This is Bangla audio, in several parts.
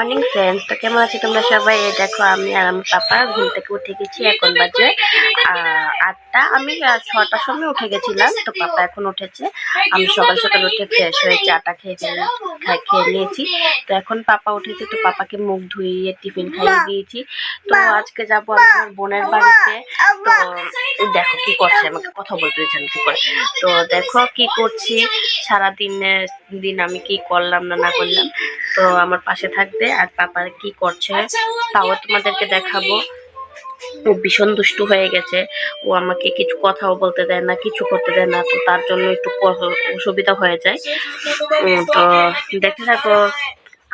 মর্নিং ফ্রেন্ডস তো কেমন আছো তোমরা সবাই? দেখো, আমি আর আমার পাপা ঘুম থেকে উঠে গেছি এখন বাজে আটটা। আমি ছটার সময় উঠে গেছিলাম, তো পাপা এখন উঠেছে। আমি সকাল সকাল উঠে ফ্রেশ হয়ে চাটা খেয়ে খেয়ে নিয়েছি। তো এখন পাপা উঠেছে, তো পাপাকে মুখ ধুইয়ে টিফিন খাইয়ে দিয়েছি। তো আজকে যাব আমার বোনের বাড়িতে। তো দেখো কি করছে, আমাকে কথা বলতে দিচ্ছে না, কি করে? তো দেখো কি করছি সারা দিনের দিন আমি কি করলাম না না করলাম। তো আমার পাশে থাকবে। আর পাপার কি করছে তাও তোমাদেরকে দেখাবো। ও ভীষণ দুষ্টু হয়ে গেছে। ও আমাকে কিছু কথাও বলতে দেয় না কিছু করতে দেয় না তো তার জন্য একটু অসুবিধা হয়ে যায়। তো দেখতে থাকো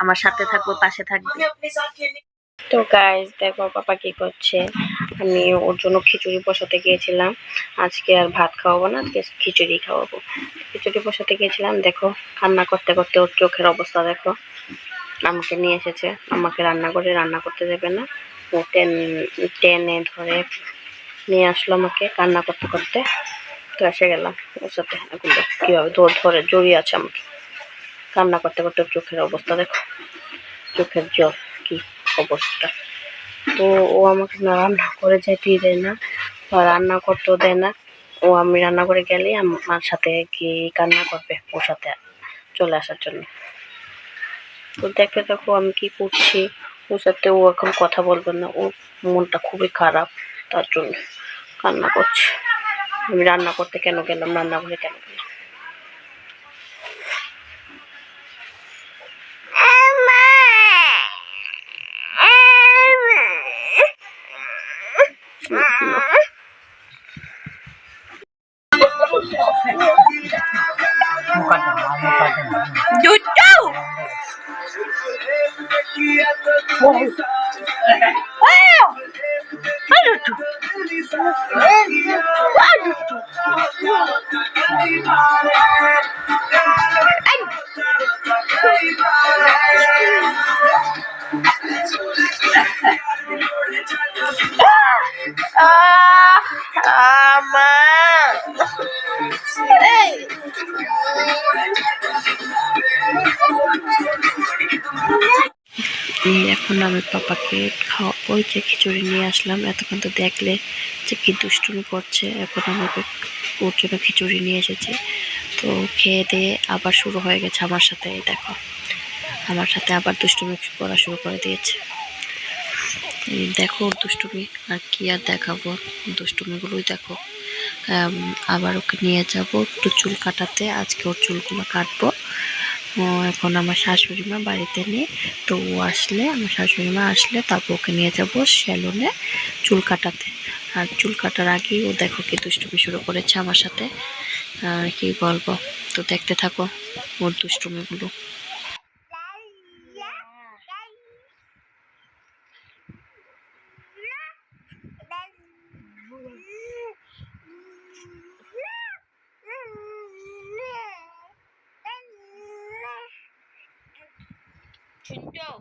আমার সাথে থাকব পাশে থাকবে। তো গাইজ দেখো পাপা কি করছে। আমি ওর জন্য খিচুড়ি বসাতে গিয়েছিলাম। আজকে আর ভাত খাওয়াবো না আজকে খিচুড়ি খাওয়াবো। খিচুড়ি বসাতে গিয়েছিলাম দেখো কান্না করতে করতে ওর চোখের অবস্থা দেখো। আমাকে নিয়ে এসেছে। আমাকে রান্না করে, রান্না করতে দেবে না। ও টেন, টেনে ধরে নিয়ে আসলো আমাকে কান্না করতে করতে। তো এসে গেলাম ওর সাথে। এখন কীভাবে ধর, ধরে জড়িয়ে আছে আমাকে। কান্না করতে করতে চোখের অবস্থা দেখো। চোখের জল কি অবস্থা। তো ও আমাকে না রান্না করে যেতেই দেয় না, বা রান্না করতেও দেয় না। ও আমি রান্না করে গেলেই আমার সাথে কি কান্না করবে ওর সাথে চলে আসার জন্য। তো দেখে দেখো আমি কি করছি। ওর সাথে ও এখন কথা বলবে না। ওর মনটা খুবই খারাপ তার জন্য কান্না করছে। আমি রান্না করতে কেন গেলাম? রান্না করে কেন গেলাম? Dudu! Wow! Ano to? Ano to? Ay! Ah! Ama! Hey! এখন আমি পাপাকে খাওয়া ওই যে খিচুড়ি নিয়ে আসলাম। এতক্ষণ তো দেখলে যে কি দুষ্টুমি করছে। এখন আমাকে ওর জন্য খিচুড়ি নিয়ে এসেছে। তো খেয়ে দিয়ে আবার শুরু হয়ে গেছে আমার সাথে, এই দেখো। আমার সাথে আবার দুষ্টুমি করা শুরু করে দিয়েছে। দেখো ওর দুষ্টুমি, আর কি আর দেখাবো? দুষ্টুমিগুলোই দেখো। আবার ওকে নিয়ে যাব একটু চুল কাটাতে। আজকে ওর চুলগুলো কাটবো। এখন আমার শাশুড়ি মা বাড়িতে নেই। তো ও আসলে, আমার শাশুড়ি মা আসলে তারপর ওকে নিয়ে যাব সেলুনে চুল কাটাতে। আর চুল কাটার আগেই ও দেখো কি দুষ্টুমি শুরু করেছে আমার সাথে। আর কি বলব? তো দেখতে থাকো ওর দুষ্টুমিগুলো। Cendol.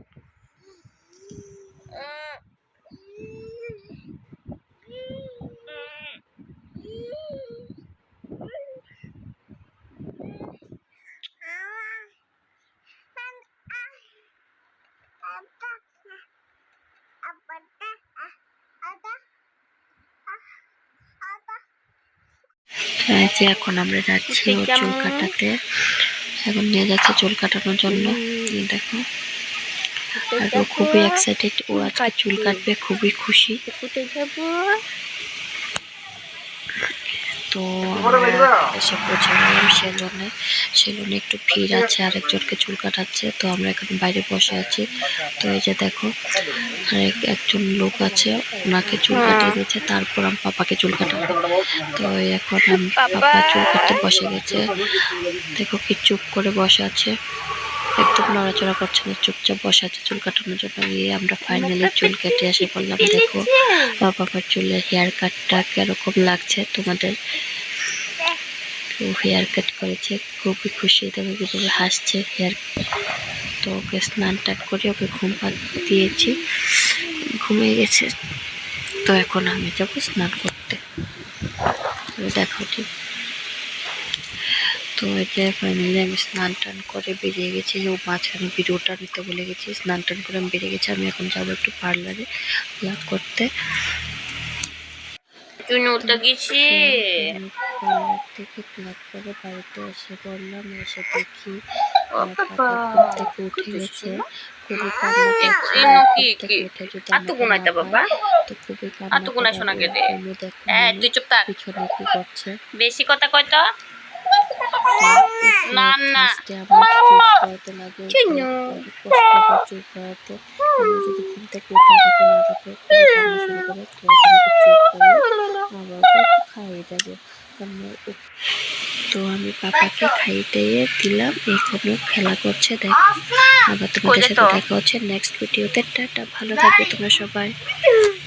এই যে এখন আমরা যাচ্ছি চুল কাটাতে। এখন নিয়ে যাচ্ছে চুল কাটানোর জন্য। দেখো। আর ও খুবই এক্সাইটেড ও আজকে চুল কাটবে খুবই খুশি। তো আমরা এসে পৌঁছে গেলাম সেলুনে। সেলুনে একটু ভিড় আছে আরেকজনকে চুল কাটাচ্ছে তো আমরা এখানে বাইরে বসে আছি। তো এই যে দেখো আরেক একজন লোক আছে ওনাকে চুল কাটিয়ে দিয়েছে তারপর আমি পাপাকে চুল কাটাবো। তো এখন আমি পাপা চুল কাটতে বসে গেছে। দেখো কি চুপ করে বসে আছে। একদম নড়াচড়া করছে না চুপচাপ বসে আছে চুল কাটানোর জন্য। গিয়ে আমরা ফাইনালি চুল কেটে এসে বললাম দেখো বাবার চুলের হেয়ার কাটটা কীরকম লাগছে তোমাদের? তো হেয়ার কাট করেছে খুবই খুশি দেখো কীভাবে হাসছে হেয়ার তো ওকে স্নান টান করে ওকে ঘুম দিয়েছি ঘুমিয়ে গেছে। তো এখন আমি যাব স্নান করতে। দেখো ঠিক তো এটা ফাইনালি আমি স্নান টান করে বেরিয়ে গেছি। ও মাঝখানে ভিডিওটা নিতে বলে গেছি। স্নান টান করে আমি বেরিয়ে গেছি। আমি এখন যাব একটু পার্লারে লাভ করতে। পার্লার থেকে করে বাড়িতে এসে পড়লাম। এসে দেখি উঠে গেছে। খুবই কান্না করছে। বেশি কথা কয় তো। না, না। করাতে লাগে চুপ করাতে যদি থেকে না খাইয়ে দেবো। তো আমি পাপাকে খাইয়ে দিলাম এখানে খেলা করছে দেখো। আবার তোমাদের সাথে দেখা হচ্ছে নেক্সট ভিডিওতে টাটা ভালো থাকবে তোমরা সবাই।